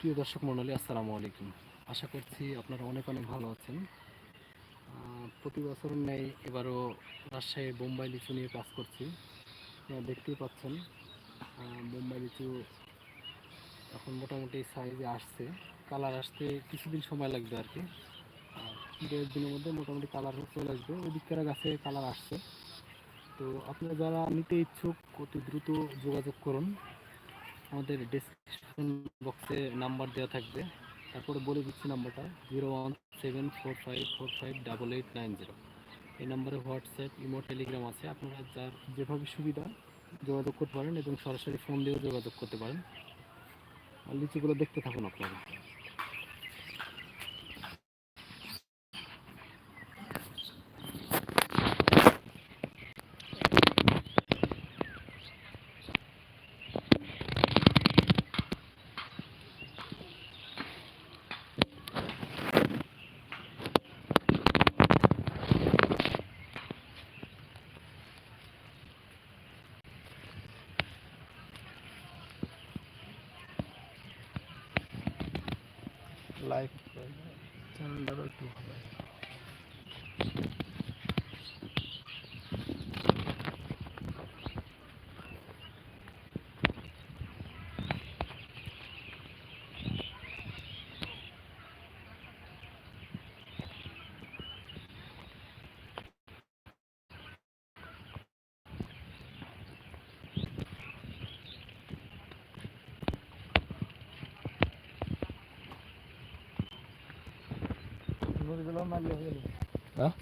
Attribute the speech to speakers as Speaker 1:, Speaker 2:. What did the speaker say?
Speaker 1: প্রিয় দর্শক মণ্ডলী, আসসালামু আলাইকুম। আশা করছি আপনারা অনেক অনেক ভালো আছেন। প্রতি বছর ন্যায় এবারও রাজশাহী বোম্বাই লিচু নিয়ে কাজ করছি। দেখতেই পাচ্ছেন বোম্বাই লিচু এখন মোটামুটি সাইজে আসছে। কালার আসতে কিছুদিন সময় লাগবে আর কি। দেড় দিনের মধ্যে মোটামুটি কালার চলে আসবে। ওদিককার গাছে কালার আসছে। তো আপনারা যারা নিতে ইচ্ছুক, অতি দ্রুত যোগাযোগ করুন। আমাদের ডিসক্রিপশন বক্সে নাম্বার দেওয়া থাকবে। তারপরে বলে দিচ্ছি নাম্বারটা zero one seven four five four five double eight nine zero এই নাম্বারে হোয়াটসঅ্যাপ ইমো টেলিগ্রাম আছে। আপনারা যার যেভাবে সুবিধা যোগাযোগ করতে পারেন এবং সরাসরি ফোন দিয়েও যোগাযোগ করতে পারেন। আর লিচুগুলো দেখতে থাকুন আপনারা। লাইক চ্যানেলটাও একটু ভালো 啊。